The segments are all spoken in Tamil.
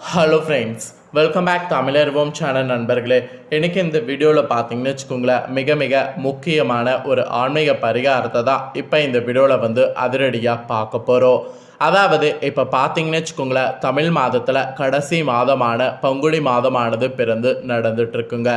ஹலோ ஃப்ரெண்ட்ஸ் வெல்கம் பேக் தமிழர்வோம் சேனல் நண்பர்களே. எனக்கு இந்த வீடியோவில் பார்த்தீங்கன்னு வச்சுக்கோங்களேன் மிக மிக முக்கியமான ஒரு ஆன்மீக பரிகாரத்தை தான் இப்போ இந்த வீடியோவில் வந்து அதிரடியாக பார்க்க போகிறோம் அதாவது இப்போ பார்த்தீங்கன்னு வச்சுக்கோங்களேன் தமிழ் மாதத்தில் கடைசி மாதமான பங்குனி மாதமானது பிறந்து நடந்துட்டுருக்குங்க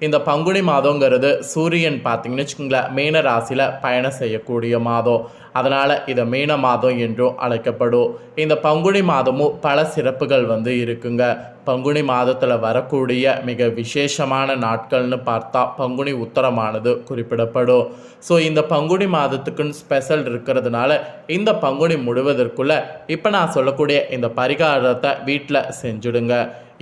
இந்த பங்குனி மாதங்கிறது சூரியன் பார்த்தீங்கன்னு வச்சுக்கோங்களேன் மீன ராசியில் பயணம் செய்யக்கூடிய மாதம். அதனால் இதை மீன மாதம் என்றும் அழைக்கப்படும். இந்த பங்குனி மாதமும் பல சிறப்புகள் வந்து இருக்குங்க. பங்குனி மாதத்தில் வரக்கூடிய மிக விசேஷமான நாட்கள்னு பார்த்தா பங்குனி உத்தரமானது குறிப்பிடப்படும். ஸோ இந்த பங்குனி மாதத்துக்குன்னு ஸ்பெஷல் இருக்கிறதுனால இந்த பங்குனி முழுவதற்குள்ள இப்போ நான் சொல்லக்கூடிய இந்த பரிகாரத்தை வீட்டில் செஞ்சுடுங்க.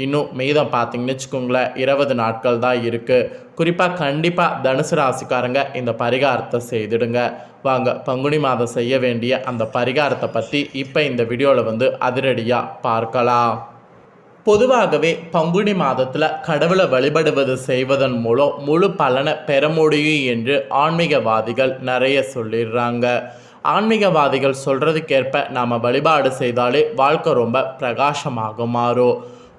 இன்னும் மீதம் பார்த்தீங்கன்னு வச்சுக்கோங்களேன் இருபது நாட்கள் தான் இருக்குது குறிப்பாக கண்டிப்பாக தனுசு ராசிக்காரங்க இந்த பரிகாரத்தை செய்திடுங்க. வாங்க பங்குனி மாதம் செய்ய வேண்டிய அந்த பரிகாரத்தை பற்றி இப்போ இந்த வீடியோவில் வந்து அதிரடியாக பார்க்கலாம். பொதுவாகவே பங்குனி மாதத்தில் கடவுளை வழிபடுவது செய்வதன் மூலம் முழு பலனை பெற முடியும் என்று ஆன்மீகவாதிகள் நிறைய சொல்லிடுறாங்க. ஆன்மீகவாதிகள் சொல்கிறதுக்கேற்ப நாம் வழிபாடு செய்தாலே வாழ்க்கை ரொம்ப பிரகாசமாக மாறும்.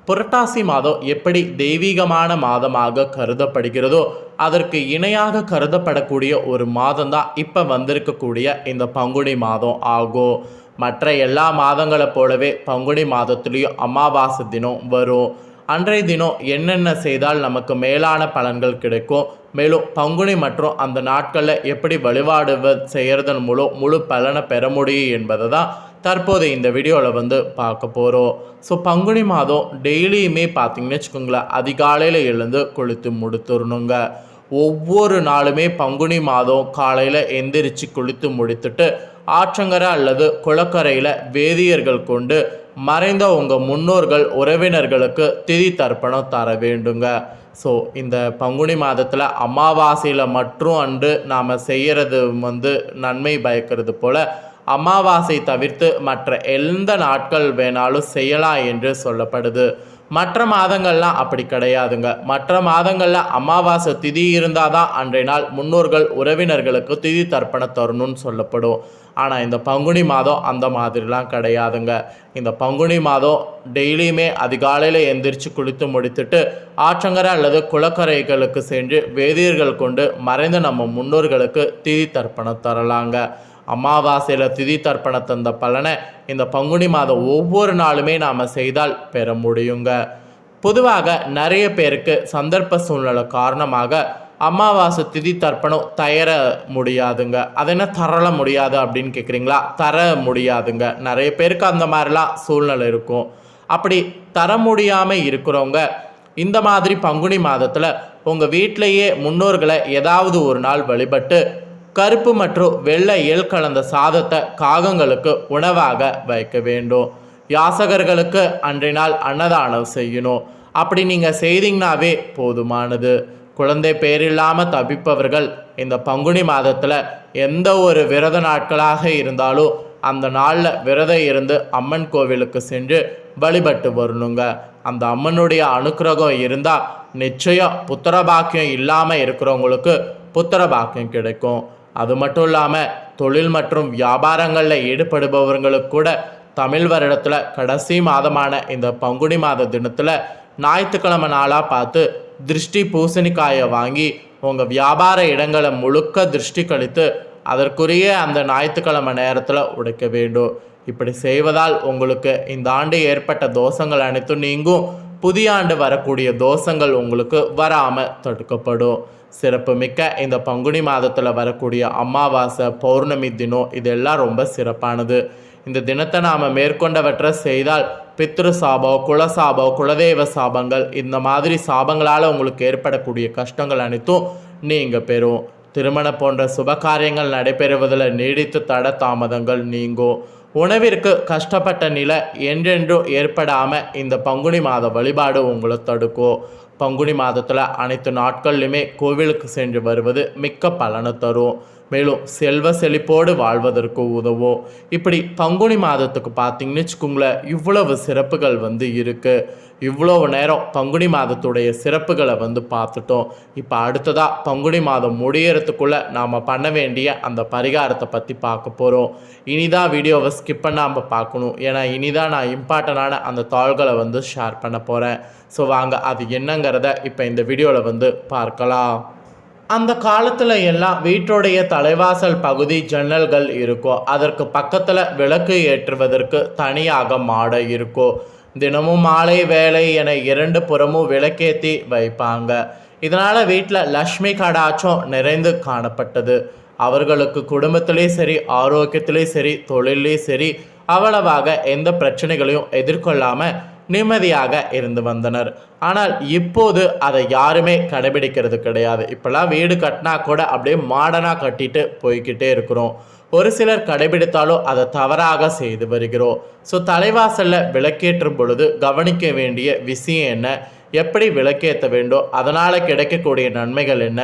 புரட்டாசி மாதம் எப்படி தெய்வீகமான மாதமாக கருதப்படுகிறதோ அதற்கு இணையாக கருதப்படக்கூடிய ஒரு மாதம் தான் இப்போ வந்திருக்கக்கூடிய இந்த பங்குனி மாதம் ஆகும். மற்ற எல்லா மாதங்களை போலவே பங்குனி மாதத்துலேயும் அமாவாசை தினம் வரும். அன்றைய தினம் என்னென்ன செய்தால் நமக்கு மேலான பலன்கள் கிடைக்கும்? மேலும் பங்குனி மற்றும் அந்த நாட்களில் எப்படி வழிபாடு செய்கிறதன் மூலம் முழு பலனை பெற முடியும் என்பதை தான் தற்போது இந்த வீடியோவில் வந்து பார்க்க போகிறோம் ஸோ பங்குனி மாதம் டெய்லியுமே பார்த்தீங்கன்னு வச்சுக்கோங்களேன் அதிகாலையில் எழுந்து குளித்து முடித்துடணுங்க ஒவ்வொரு நாளுமே பங்குனி மாதம் காலையில் எந்திரிச்சு குளித்து முடித்துட்டு ஆற்றங்கரை அல்லது குளக்கரையில் வேதியர்கள் கொண்டு மறைந்த உங்கள் முன்னோர்கள் உறவினர்களுக்கு திதி தர்ப்பணம் தர வேண்டுங்க. ஸோ இந்த பங்குனி மாதத்தில் அமாவாசையில் மற்றும் அன்று நாம் செய்கிறது வந்து நன்மை பயக்கிறது போல் அமாவாசை தவிர்த்து மற்ற எந்த நாட்கள் வேணாலும் செய்யலாம் என்று சொல்லப்படுது. மற்ற மாதங்கள்லாம் அப்படி கிடையாதுங்க. மற்ற மாதங்களில் அமாவாசை திதி இருந்தால் தான் அன்றைய நாள் முன்னோர்கள் உறவினர்களுக்கு திதி தர்ப்பணம் தரணும்னு சொல்லப்படும். ஆனால் இந்த பங்குனி மாதம் அந்த மாதிரிலாம் கிடையாதுங்க. இந்த பங்குனி மாதம் டெய்லியுமே அதிகாலையில் எந்திரிச்சு குளித்து முடித்துட்டு ஆற்றங்கரை அல்லது குளக்கரைகளுக்கு சென்று வேதியர்கள் கொண்டு மறைந்த நம்ம முன்னோர்களுக்கு திதி தர்ப்பணம் தரலாங்க. அமாவாசையில் திதி தர்ப்பணம் தந்த பலனை இந்த பங்குனி மாதம் ஒவ்வொரு நாளுமே நாம் செய்தால் பெற முடியுங்க. பொதுவாக நிறைய பேருக்கு சந்தர்ப்ப சூழ்நிலை காரணமாக அமாவாசை திதி தர்ப்பணம் தயர முடியாதுங்க. அது என்ன தரல முடியாது அப்படின்னு கேட்குறீங்களா தர முடியாதுங்க. நிறைய பேருக்கு அந்த மாதிரிலாம் சூழ்நிலை இருக்கும். அப்படி தர முடியாமல் இருக்கிறவங்க இந்த மாதிரி பங்குனி மாதத்தில் உங்கள் வீட்டிலையே முன்னோர்களை ஏதாவது ஒரு நாள் வழிபட்டு கருப்பு மற்றும் வெள்ளை எல் கலந்த சாதத்தை காகங்களுக்கு உணவாக வைக்க வேண்டும். யாசகர்களுக்கு அன்றைய நாள் அன்னதானம் செய்யணும். அப்படி நீங்கள் செய்தீங்கனாவே போதுமானது. குழந்தை பேரில்லாமல் தவிப்பவர்கள் இந்த பங்குனி மாதத்தில் எந்த ஒரு விரத நாட்களாக இருந்தாலும் அந்த நாளில் விரதம் இருந்து அம்மன் கோவிலுக்கு சென்று வழிபட்டு வரணுங்க. அந்த அம்மனுடைய அனுக்கிரகம் இருந்தால் நிச்சயம் புத்திர பாக்கியம் இல்லாமல் இருக்கிறவங்களுக்கு புத்திர பாக்கியம் கிடைக்கும். அது மட்டும் இல்லாமல் தொழில் மற்றும் வியாபாரங்களில் ஈடுபடுபவர்களுக்கு கூட தமிழ் வருடத்தில் கடைசி மாதமான இந்த பங்குனி மாத தினத்தில் ஞாயிற்றுக்கிழமை நாளாக பார்த்து திருஷ்டி பூசணிக்காயை வாங்கி உங்கள் வியாபார இடங்களை முழுக்க திருஷ்டி கழித்து அதற்குரிய அந்த ஞாயிற்றுக்கிழமை நேரத்தில் உடைக்க வேண்டும். இப்படி செய்வதால் உங்களுக்கு இந்த ஆண்டு ஏற்பட்ட தோஷங்கள் அனைத்தும் நீங்கும். புதிய ஆண்டு வரக்கூடிய தோஷங்கள் உங்களுக்கு வராமல் தடுக்கப்படும். சிறப்புமிக்க இந்த பங்குனி மாதத்தில் வரக்கூடிய அமாவாசை பௌர்ணமி தினம் இதெல்லாம் ரொம்ப சிறப்பானது. இந்த தினத்தை நாம் மேற்கொண்டவற்றை செய்தால் பித்ரு சாபம் குலசாபம் குலதெய்வ சாபங்கள் இந்த மாதிரி சாபங்களால் உங்களுக்கு ஏற்படக்கூடிய கஷ்டங்கள் அனைத்தும் நீங்கள் பெறும். திருமணம் போன்ற சுபகாரியங்கள் நடைபெறுவதில் நீடித்து தட தாமதங்கள் நீங்கும். உணவிற்கு கஷ்டப்பட்ட நிலை என்றென்றும் ஏற்படாமல் இந்த பங்குனி மாத வழிபாடு உங்களை தடுக்கும். பங்குனி மாதத்தில் அனைத்து நாட்கள்லையுமே கோவிலுக்கு சென்று வருவது மிக்க பலனை தரும். மேலும் செல்வ செழிப்போடு வாழ்வதற்கு உதவும் இப்படி பங்குனி மாதத்துக்கு பார்த்தீங்கன்னு வச்சுக்கோங்களேன் இவ்வளவு சிறப்புகள் வந்து இருக்குது இவ்வளவு நேரம் பங்குனி மாதத்துடைய சிறப்புகளை வந்து பார்த்துட்டோம். இப்போ அடுத்ததாக பங்குனி மாதம் முடியறதுக்குள்ளே நாம் பண்ண வேண்டிய அந்த பரிகாரத்தை பற்றி பார்க்க போகிறோம் இனிதான் வீடியோவை ஸ்கிப் பண்ணாமல் பார்க்கணும். ஏன்னா இனிதான் நான் இம்பார்ட்டண்டான அந்த தாள்களை வந்து ஷேர் பண்ண போகிறேன் ஸோ வாங்க அது என்னங்கிறத இப்போ இந்த வீடியோவில் வந்து பார்க்கலாம். அந்த காலத்தில் எல்லாம் வீட்டுடைய தலைவாசல் பகுதி ஜன்னல்கள் இருக்கும் அதற்கு பக்கத்தில் விளக்கு ஏற்றுவதற்கு தனியாக மாடை இருக்கும் தினமும் மாலை வேலை என இரண்டு புறமும் விளக்கேற்றி வைப்பாங்க. இதனால் வீட்டில் லக்ஷ்மி கடாச்சம் நிறைந்து காணப்பட்டது. அவர்களுக்கு குடும்பத்திலே சரி ஆரோக்கியத்திலே சரி தொழிலே சரி அவ்வளவாக எந்த பிரச்சனைகளையும் எதிர்கொள்ளாமல் நிம்மதியாக இருந்து வந்தனர். ஆனால் இப்போது அதை யாருமே கடைபிடிக்கிறது கிடையாது. இப்போல்லாம் வீடு கட்டினா கூட அப்படியே மாடனாக கட்டிட்டு போய்கிட்டே இருக்கிறோம். ஒரு சிலர் கடைபிடித்தாலும் அதை தவறாக செய்து வருகிறோம். ஸோ தலைவாசலில் விளக்கேற்றும் பொழுது கவனிக்க வேண்டிய விஷயம் என்ன? எப்படி விளக்கேற்ற வேண்டும்? அதனால் கிடைக்கக்கூடிய நன்மைகள் என்ன?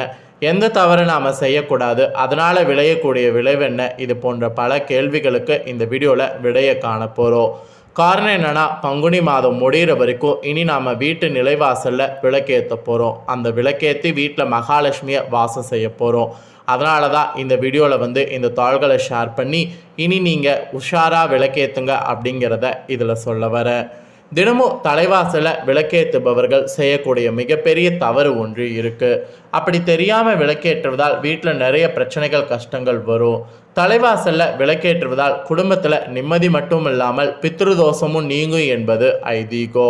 எந்த தவறு நாம் செய்யக்கூடாது? அதனால் விளையக்கூடிய விளைவு என்ன? இது போன்ற பல கேள்விகளுக்கு இந்த வீடியோவில் விடையை காண போகிறோம் காரணம் என்னென்னா பங்குனி மாதம் முடிகிற வரைக்கும் இனி நாம் வீட்டு நிலைவாசலில் விளக்கேற்ற போகிறோம் அந்த விளக்கேற்றி வீட்டில் மகாலட்சுமியை வாசம் செய்ய போகிறோம் அதனால தான் இந்த வீடியோவில் வந்து இந்த தாள்களை ஷேர் பண்ணி இனி நீங்கள் உஷாராக விளக்கேற்றுங்க அப்படிங்கிறத இதில் சொல்ல வரேன் தினமும் தலைவாசலில் விளக்கேற்றுபவர்கள் செய்யக்கூடிய மிகப்பெரிய தவறு ஒன்று இருக்குது அப்படி தெரியாமல் விளக்கேற்றுவதால் வீட்டில் நிறைய பிரச்சனைகள் கஷ்டங்கள் வரும். தலைவாசலில் விளக்கேற்றுவதால் குடும்பத்தில் நிம்மதி மட்டும் இல்லாமல் பித்ருதோஷமும் நீங்கும் என்பது ஐதீகோ.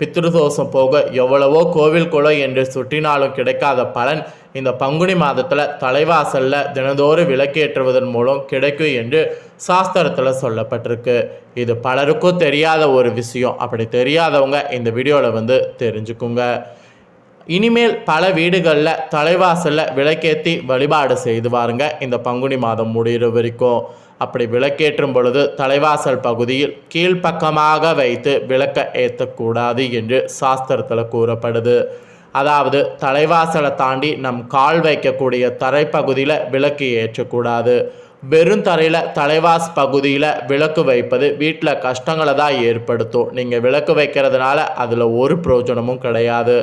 பித்ருதோஷம் போக எவ்வளவோ கோவில் குளம் என்று சுற்றினாலும் கிடைக்காத பலன் இந்த பங்குனி மாதத்தில் தலைவாசலில் தினந்தோறும் விளக்கேற்றுவதன் மூலம் கிடைக்கும் என்று சாஸ்திரத்தில் சொல்லப்பட்டிருக்கு. இது பலருக்கும் தெரியாத ஒரு விஷயம். அப்படி தெரியாதவங்க இந்த வீடியோவில் வந்து தெரிஞ்சுக்குங்க. இனிமேல் பல வீடுகளில் தலைவாசலில் விளக்கேற்றி வழிபாடு செய்து வாருங்க. இந்த பங்குனி மாதம் முடிகிற வரைக்கும். அப்படி விளக்கேற்றும் பொழுது தலைவாசல் பகுதியில் கீழ்ப்பக்கமாக வைத்து விளக்க ஏற்றக்கூடாது என்று சாஸ்திரத்தில் கூறப்படுது. அதாவது தலைவாசலை தாண்டி நம் கால் வைக்கக்கூடிய தரைப்பகுதியில் விளக்கு ஏற்றக்கூடாது. வெறும் தரையில் தலைவாஸ் பகுதியில் விளக்கு வைப்பது வீட்டில் கஷ்டங்களை தான் ஏற்படுத்தும். நீங்கள் விளக்கு வைக்கிறதுனால அதில் ஒரு பிரயோஜனமும் கிடையாது.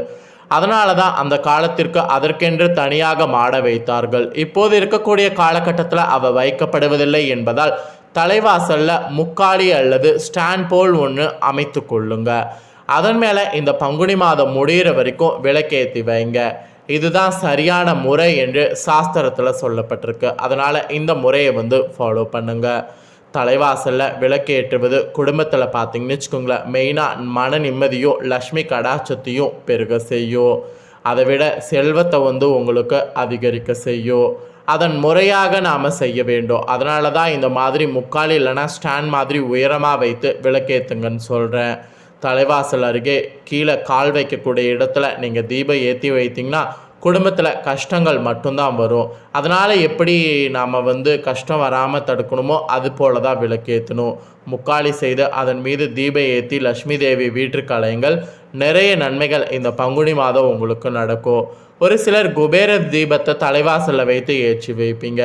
அதனால தான் அந்த காலத்திற்கு அதற்கென்று தனியாக மாட வைத்தார்கள். இப்போது இருக்கக்கூடிய காலகட்டத்தில் அவள் வைக்கப்படுவதில்லை என்பதால் தலைவாசலில் முக்காலி அல்லது ஸ்டாண்ட் போல் ஒன்று அமைத்து கொள்ளுங்கள் அதன் மேலே இந்த பங்குனி மாதம் முடிகிற வரைக்கும் விளக்கேற்றி வைங்க. இதுதான் சரியான முறை என்று சாஸ்திரத்தில் சொல்லப்பட்டிருக்கு. அதனால் இந்த முறையை வந்து ஃபாலோ பண்ணுங்கள் தலைவாசலில் விளக்கேற்றுவது குடும்பத்தில் பார்த்தீங்கன்னு வச்சுக்கோங்களேன் மெயினாக மன நிம்மதியும் லக்ஷ்மி கடாச்சத்தையும் பெருக செய்யும். அதை விட செல்வத்தை வந்து உங்களுக்கு அதிகரிக்க செய்யும். அதன் முறையாக நாம் செய்ய வேண்டும். அதனால தான் இந்த மாதிரி முக்கால் இல்லைன்னா ஸ்டாண்ட் மாதிரி உயரமாக வைத்து விளக்கேற்றுங்கன்னு சொல்கிறேன் தலைவாசல் அருகே கீழே கால் வைக்கக்கூடிய இடத்துல நீங்கள் தீபம் ஏற்றி வைத்தீங்கன்னா குடும்பத்தில் கஷ்டங்கள் மட்டும்தான் வரும். அதனால் எப்படி நாம் வந்து கஷ்டம் வராமல் தடுக்கணுமோ அது போல தான் விளக்கேற்றணும் முக்காளி செய்து அதன் மீது தீப ஏற்றி லக்ஷ்மி தேவி வீட்டிற்கு அலையுங்கள் நிறைய நன்மைகள் இந்த பங்குனி மாதம் உங்களுக்கு நடக்கும். ஒரு சிலர் குபேர தீபத்தை தலைவாசலில் வைத்து ஏற்றி வைப்பீங்க.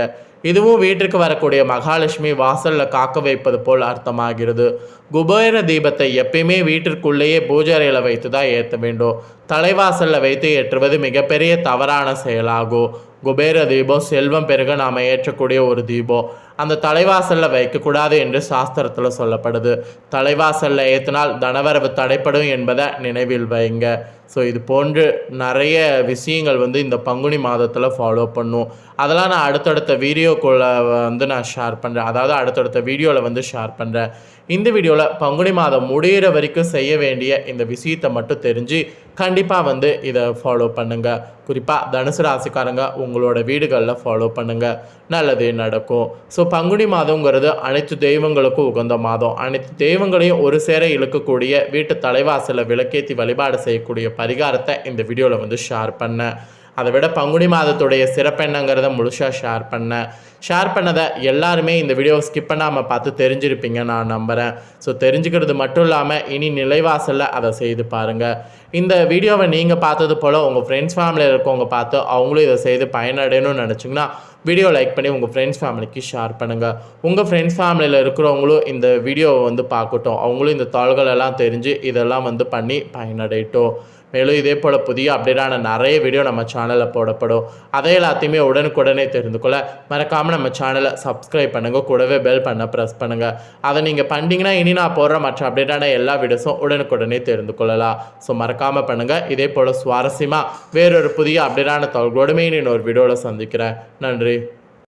இதுவும் வீட்டிற்கு வரக்கூடிய மகாலட்சுமி வாசலில் காக்க வைப்பது போல் அர்த்தமாகிறது. குபேர தீபத்தை எப்பயுமே வீட்டிற்குள்ளேயே பூஜை அறையில் வைத்து தான் ஏற்ற வேண்டும். தலைவாசலில் வைத்து ஏற்றுவது மிகப்பெரிய தவறான செயலாகும். குபேர தீபம் செல்வம் பெருக நாம் ஏற்றக்கூடிய ஒரு தீபம். அந்த தலைவாசலில் வைக்கக்கூடாது என்று சாஸ்திரத்தில் சொல்லப்படுது. தலைவாசலில் ஏற்றினால் தனவரவு தடைப்படும் என்பதை நினைவில் வைங்க. ஸோ இது போன்று நிறைய விஷயங்கள் வந்து இந்த பங்குனி மாதத்தில் ஃபாலோ பண்ணும். அதெல்லாம் நான் அடுத்தடுத்த வீடியோக்குள்ளே வந்து நான் ஷேர் பண்ணுறேன் அதாவது அடுத்தடுத்த வீடியோவில் வந்து ஷேர் பண்ணுறேன் இந்த வீடியோவில் பங்குனி மாதம் முடிகிற வரைக்கும் செய்ய வேண்டிய இந்த விஷயத்தை மட்டும் தெரிஞ்சு கண்டிப்பாக வந்து இதை ஃபாலோ பண்ணுங்கள் குறிப்பாக தனுசு ராசிக்காரங்க உங்களோட வீடுகளில் ஃபாலோ பண்ணுங்கள் நல்லதே நடக்கும். ஸோ பங்குனி மாதங்கிறது அனைத்து தெய்வங்களுக்கும் உகந்த மாதம். அனைத்து தெய்வங்களையும் ஒரு சேர இழுக்கக்கூடிய வீட்டு தலைவாசலில் விளக்கேற்றி வழிபாடு செய்யக்கூடிய பரிகாரத்தை இந்த வீடியோவில் வந்து ஷேர் பண்ணேன். அதை விட பங்குனி மாதத்துடைய சிறப்பு என்னங்கிறத முழுசாக ஷேர் பண்ணேன் ஷேர் பண்ணதை எல்லாருமே இந்த வீடியோவை ஸ்கிப் பண்ணாமல் பார்த்து தெரிஞ்சிருப்பீங்க நான் நம்புகிறேன் ஸோ தெரிஞ்சுக்கிறது மட்டும் இல்லாமல் இனி நிலைவாசலில் அதை செய்து பாருங்கள் இந்த வீடியோவை நீங்கள் பார்த்தது போல் உங்கள் ஃப்ரெண்ட்ஸ் ஃபேமிலியில் இருக்கவங்க பார்த்து அவங்களும் இதை செய்து பயனடையணும்னு நினச்சிங்கன்னா வீடியோ லைக் பண்ணி உங்கள் ஃப்ரெண்ட்ஸ் ஃபேமிலிக்கு ஷேர் பண்ணுங்கள் உங்கள் ஃப்ரெண்ட்ஸ் ஃபேமிலியில் இருக்கிறவங்களும் இந்த வீடியோவை வந்து பார்க்கட்டும். அவங்களும் இந்த தாள்களெல்லாம் தெரிஞ்சு இதெல்லாம் வந்து பண்ணி பயனடையட்டும். மேலும் இதே போல் புதிய அப்டேட்டான நிறைய வீடியோ நம்ம சேனலில் போடப்படும். அதை எல்லாத்தையுமே உடனுக்குடனே தெரிந்து கொள்ள மறக்காமல் நம்ம சேனலை சப்ஸ்கிரைப் பண்ணுங்கள் கூடவே பெல் பண்ண ப்ரெஸ் பண்ணுங்கள் அதை நீங்கள் பண்ணிங்கன்னா இனி நான் போடுற மற்ற அப்டேட்டான எல்லா வீடியோஸும் உடனுக்குடனே தெரிந்து கொள்ளலாம். ஸோ மறக்காமல் பண்ணுங்கள் இதே போல் சுவாரஸ்யமாக வேறொரு புதிய அப்டேட்டான தகவலோடு இன்னொரு வீடியோவில் சந்திக்கிறேன். நன்றி.